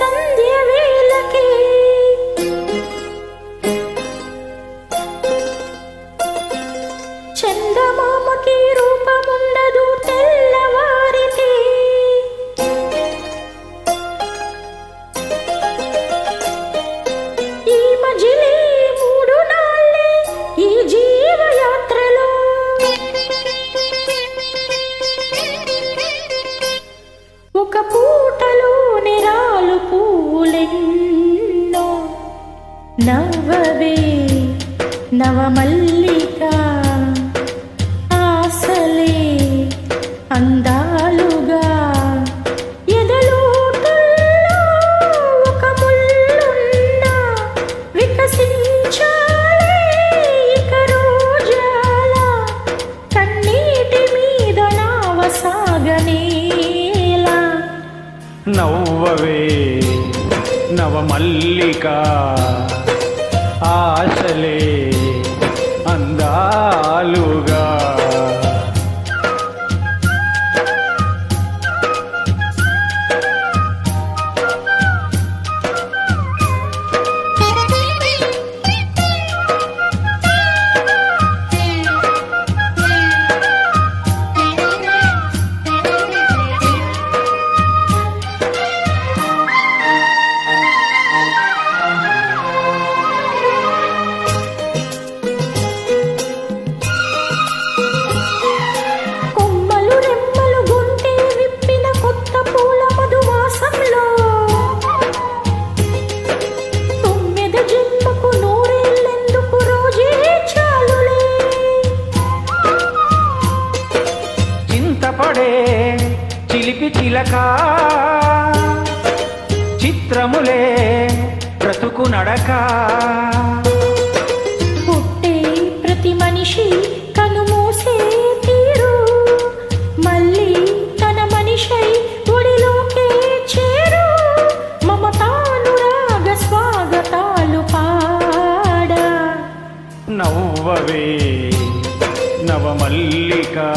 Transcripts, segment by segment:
சந்தியவே ఒక పూటలో నిరాలు పూలెన్నో నవ్వవే నవమల్లికా నవ్వవే. నవమల్లిక ఆశలే అందాలుగా చిలిపి చిలక. చిత్రములే బ్రతుకు నడక. పుట్టే ప్రతి మనిషి కనుమూసే తీరు. మళ్ళీ తన మనిషై ఒడిలోకే చేరు. మమతానురాగ స్వాగతాలు పాడా. నవ్వవే నవమల్లిక.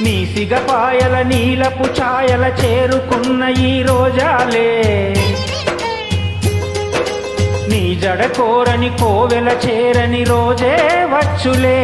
నీ సిగపాయల నీలపు ఛాయల చేరుకున్న ఈ రోజాలే. నీ జడ కోరని కోవెల చేరని రోజే వచ్చులే.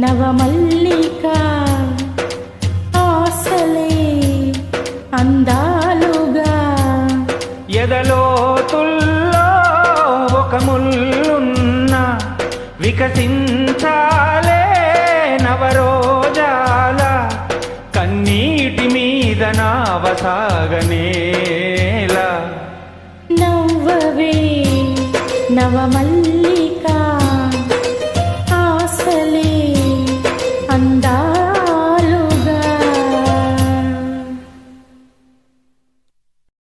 నవమల్లిక ఆశలే అందాలుగా. ఎదలోతుల్లో ఒక ముల్లున్న వికసించాలే నవరోజాల. కన్నీటి మీద నావసాగనేలా. నవ్వవే నవమల్లిక